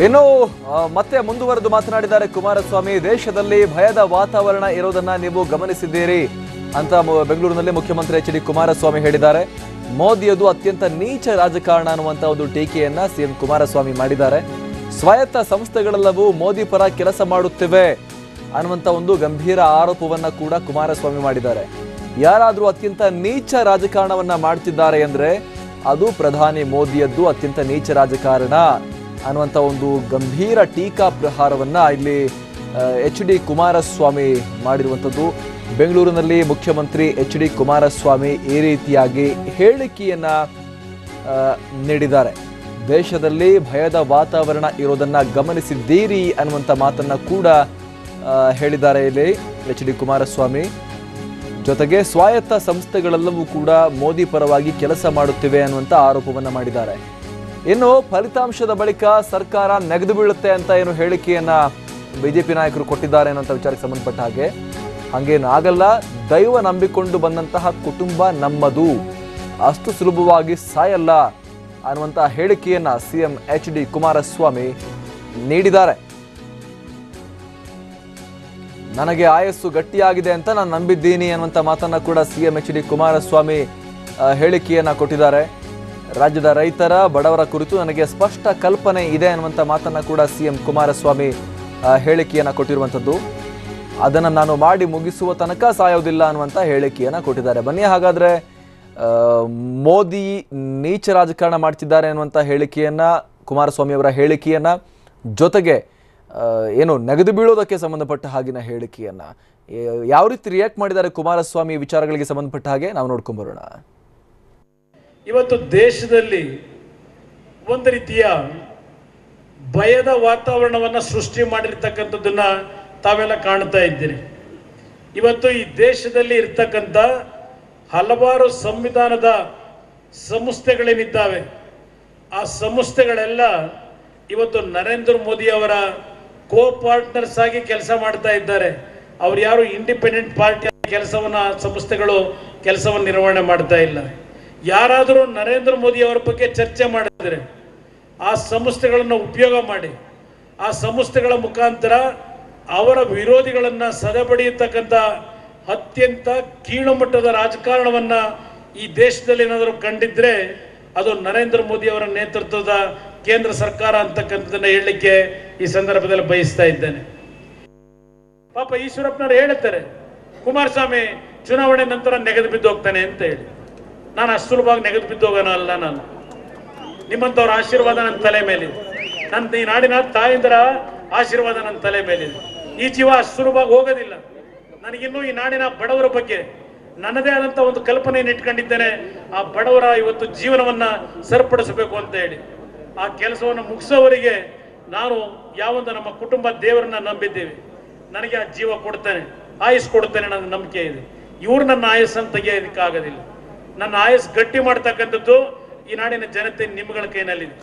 ಇನ್ನು ಮತ್ತೆ ಮುಂದುವರೆದು ಮಾತನಾಡಿದ್ದಾರೆ ಕುಮಾರಸ್ವಾಮಿ, ದೇಶದಲ್ಲಿ ಭಯದ ವಾತಾವರಣ ಇರೋದನ್ನ ನೀವು ಗಮನಿಸಿದ್ದೀರಿ ಅಂತ ಬೆಂಗಳೂರಿನಲ್ಲಿ ಮುಖ್ಯಮಂತ್ರಿ ಎಚ್ ಡಿ ಕುಮಾರಸ್ವಾಮಿ ಹೇಳಿದ್ದಾರೆ. ಮೋದಿಯದು ಅತ್ಯಂತ ನೀಚ ರಾಜಕಾರಣ ಅನ್ನುವಂತ ಒಂದು ಟೀಕೆಯನ್ನ ಸಿಎಂ ಕುಮಾರಸ್ವಾಮಿ ಮಾಡಿದ್ದಾರೆ. ಸ್ವಾಯತ್ತ ಸಂಸ್ಥೆಗಳೆಲ್ಲವೂ ಮೋದಿ ಪರ ಕೆಲಸ ಮಾಡುತ್ತಿವೆ ಅನ್ನುವಂತ ಒಂದು ಗಂಭೀರ ಆರೋಪವನ್ನ ಕೂಡ ಕುಮಾರಸ್ವಾಮಿ ಮಾಡಿದ್ದಾರೆ. ಯಾರಾದರೂ ಅತ್ಯಂತ ನೀಚ ರಾಜಕಾರಣವನ್ನ ಮಾಡ್ತಿದ್ದಾರೆ ಅಂದ್ರೆ ಅದು ಪ್ರಧಾನಿ ಮೋದಿಯದ್ದು ಅತ್ಯಂತ ನೀಚ ರಾಜಕಾರಣ. ಅನ್ನುವಂಥ ಒಂದು ಗಂಭೀರ ಟೀಕಾ ಪ್ರಹಾರವನ್ನು ಇಲ್ಲಿ ಎಚ್ ಡಿ ಕುಮಾರಸ್ವಾಮಿ ಮಾಡಿರುವಂಥದ್ದು. ಬೆಂಗಳೂರಿನಲ್ಲಿ ಮುಖ್ಯಮಂತ್ರಿ ಎಚ್ ಡಿ ಕುಮಾರಸ್ವಾಮಿ ಈ ರೀತಿಯಾಗಿ ಹೇಳಿಕೆಯನ್ನ ನೀಡಿದ್ದಾರೆ. ದೇಶದಲ್ಲಿ ಭಯದ ವಾತಾವರಣ ಇರೋದನ್ನು ಗಮನಿಸಿದ್ದೀರಿ ಅನ್ನುವಂಥ ಮಾತನ್ನ ಕೂಡ ಹೇಳಿದ್ದಾರೆ ಇಲ್ಲಿ ಎಚ್ ಡಿ ಕುಮಾರಸ್ವಾಮಿ. ಜೊತೆಗೆ ಸ್ವಾಯತ್ತ ಸಂಸ್ಥೆಗಳೆಲ್ಲವೂ ಕೂಡ ಮೋದಿ ಪರವಾಗಿ ಕೆಲಸ ಮಾಡುತ್ತಿವೆ ಅನ್ನುವಂಥ ಆರೋಪವನ್ನ ಮಾಡಿದ್ದಾರೆ. ಇನ್ನು ಫಲಿತಾಂಶದ ಬಳಿಕ ಸರ್ಕಾರ ನೆಗೆದು ಬೀಳುತ್ತೆ ಅಂತ ಏನು ಹೇಳಿಕೆಯನ್ನ ಬಿಜೆಪಿ ನಾಯಕರು ಕೊಟ್ಟಿದ್ದಾರೆ ಅನ್ನುವಂಥ ವಿಚಾರಕ್ಕೆ ಸಂಬಂಧಪಟ್ಟ ಹಾಗೆ. ಹಂಗೇನು ಆಗಲ್ಲ, ದೈವ ನಂಬಿಕೊಂಡು ಬಂದಂತಹ ಕುಟುಂಬ ನಮ್ಮದು. ಅಷ್ಟು ಸುಲಭವಾಗಿ ಸಾಯಲ್ಲ ಅನ್ನುವಂಥ ಹೇಳಿಕೆಯನ್ನ ಸಿಎಂ ಎಚ್ ಡಿ ಕುಮಾರಸ್ವಾಮಿ ನೀಡಿದ್ದಾರೆ. ನನಗೆ ಆಯಸ್ಸು ಗಟ್ಟಿಯಾಗಿದೆ ಅಂತ ನಾನು ನಂಬಿದ್ದೀನಿ ಅನ್ನುವಂಥ ಮಾತನ್ನ ಕೂಡ ಸಿಎಂ ಎಚ್ ಡಿ ಕುಮಾರಸ್ವಾಮಿ ಹೇಳಿಕೆಯನ್ನ ಕೊಟ್ಟಿದ್ದಾರೆ. ರಾಜ್ಯದ ರೈತರ ಬಡವರ ಕುರಿತು ನನಗೆ ಸ್ಪಷ್ಟ ಕಲ್ಪನೆ ಇದೆ ಅನ್ನುವಂಥ ಮಾತನ್ನು ಕೂಡ ಸಿ ಎಂ ಕುಮಾರಸ್ವಾಮಿ ಹೇಳಿಕೆಯನ್ನು ಕೊಟ್ಟಿರುವಂಥದ್ದು. ಅದನ್ನು ನಾನು ಮಾಡಿ ಮುಗಿಸುವ ತನಕ ಸಾಯೋದಿಲ್ಲ ಅನ್ನುವಂಥ ಹೇಳಿಕೆಯನ್ನು ಕೊಟ್ಟಿದ್ದಾರೆ. ಬನ್ನಿ, ಹಾಗಾದರೆ ಮೋದಿ ನೀಚ ರಾಜಕಾರಣ ಮಾಡ್ತಿದ್ದಾರೆ ಅನ್ನುವಂಥ ಹೇಳಿಕೆಯನ್ನು, ಕುಮಾರಸ್ವಾಮಿ ಅವರ ಹೇಳಿಕೆಯನ್ನ, ಜೊತೆಗೆ ಏನು ನೆಗೆದು ಬೀಳೋದಕ್ಕೆ ಸಂಬಂಧಪಟ್ಟ ಹಾಗಿನ ಹೇಳಿಕೆಯನ್ನು ಯಾವ ರೀತಿ ರಿಯಾಕ್ಟ್ ಮಾಡಿದ್ದಾರೆ ಕುಮಾರಸ್ವಾಮಿ ವಿಚಾರಗಳಿಗೆ ಸಂಬಂಧಪಟ್ಟ ಹಾಗೆ ನಾವು ನೋಡ್ಕೊಂಬರೋಣ. ಇವತ್ತು ದೇಶದಲ್ಲಿ ಒಂದು ರೀತಿಯ ಭಯದ ವಾತಾವರಣವನ್ನು ಸೃಷ್ಟಿ ಮಾಡಿರ್ತಕ್ಕಂಥದ್ದನ್ನ ತಾವೆಲ್ಲ ಕಾಣ್ತಾ ಇದ್ದೀರಿ. ಇವತ್ತು ಈ ದೇಶದಲ್ಲಿ ಇರ್ತಕ್ಕಂಥ ಹಲವಾರು ಸಂವಿಧಾನದ ಸಂಸ್ಥೆಗಳೇನಿದ್ದಾವೆ, ಆ ಸಂಸ್ಥೆಗಳೆಲ್ಲ ಇವತ್ತು ನರೇಂದ್ರ ಮೋದಿ ಅವರ ಕೋ ಪಾರ್ಟ್ನರ್ಸ್ ಆಗಿ ಕೆಲಸ ಮಾಡ್ತಾ ಇದ್ದಾರೆ. ಅವ್ರು ಯಾರು ಇಂಡಿಪೆಂಡೆಂಟ್ ಪಾರ್ಟಿ ಕೆಲಸವನ್ನ, ಸಂಸ್ಥೆಗಳು ಕೆಲಸವನ್ನು ನಿರ್ವಹಣೆ ಮಾಡ್ತಾ ಇಲ್ಲ. ಯಾರಾದರೂ ನರೇಂದ್ರ ಮೋದಿ ಅವರ ಬಗ್ಗೆ ಚರ್ಚೆ ಮಾಡಿದರೆ ಆ ಸಂಸ್ಥೆಗಳನ್ನು ಉಪಯೋಗ ಮಾಡಿ, ಆ ಸಂಸ್ಥೆಗಳ ಮುಖಾಂತರ ಅವರ ವಿರೋಧಿಗಳನ್ನು ಸದಬಡಿಯತಕ್ಕಂಥ ಅತ್ಯಂತ ಕೀಳುಮಟ್ಟದ ರಾಜಕಾರಣವನ್ನು ಈ ದೇಶದಲ್ಲಿ ಏನಾದರೂ ಕಂಡಿದ್ರೆ ಅದು ನರೇಂದ್ರ ಮೋದಿ ಅವರ ನೇತೃತ್ವದ ಕೇಂದ್ರ ಸರ್ಕಾರ ಅಂತಕ್ಕಂಥದ್ದನ್ನು ಹೇಳಲಿಕ್ಕೆ ಈ ಸಂದರ್ಭದಲ್ಲಿ ಬಯಸ್ತಾ ಇದ್ದೇನೆ. ಪಾಪ ಈಶ್ವರಪ್ಪನವರು ಹೇಳುತ್ತಾರೆ ಕುಮಾರಸ್ವಾಮಿ, ಚುನಾವಣೆ ನಂತರ ನೆಗೆದು ಬಿದ್ದು ಹೋಗ್ತಾನೆ ಅಂತ ಹೇಳಿ. ನಾನು ಅಷ್ಟು ಸುಲಭವಾಗಿ ನೆಗೆದು ಬಿದ್ದು ಹೋಗೋಣ ಅಲ್ಲ ನಾನು. ನಿಮ್ಮಂಥವ್ರ ಆಶೀರ್ವಾದ ನನ್ನ ತಲೆ ಮೇಲಿದೆ. ನನ್ನ ಈ ನಾಡಿನ ತಾಯಿಂದರ ಆಶೀರ್ವಾದ ನನ್ನ ತಲೆ ಮೇಲಿದೆ. ಈ ಜೀವ ಅಷ್ಟು ಸುಲಭವಾಗಿ ಹೋಗೋದಿಲ್ಲ. ನನಗಿನ್ನೂ ಈ ನಾಡಿನ ಬಡವರ ಬಗ್ಗೆ ನನ್ನದೇ ಆದಂಥ ಒಂದು ಕಲ್ಪನೆಯನ್ನು ಇಟ್ಕೊಂಡಿದ್ದೇನೆ. ಆ ಬಡವರ ಇವತ್ತು ಜೀವನವನ್ನ ಸರಿಪಡಿಸಬೇಕು ಅಂತ ಹೇಳಿ. ಆ ಕೆಲಸವನ್ನು ಮುಗಿಸೋವರಿಗೆ ನಾನು ಯಾವೊಂದು ನಮ್ಮ ಕುಟುಂಬ ದೇವರನ್ನ ನಂಬಿದ್ದೇವೆ. ನನಗೆ ಆ ಜೀವ ಕೊಡ್ತೇನೆ. ಆಯಸ್ ಕೊಡ್ತೇನೆ ನನ್ನ ನಂಬಿಕೆ ಇದೆ. ಇವ್ರು ನನ್ನ ಆಯಸ್ಸನ್ನು ತೆಗೆಯೋದಕ್ಕಾಗೋದಿಲ್ಲ ನನ್ನ ಆಯಸ್ ಗಟ್ಟಿ ಮಾಡ್ತಕ್ಕಂಥದ್ದು ಈ ನಾಡಿನ ಜನತೆ ನಿಮ್ಮಗಳ ಕೈನಲ್ಲಿದೆ.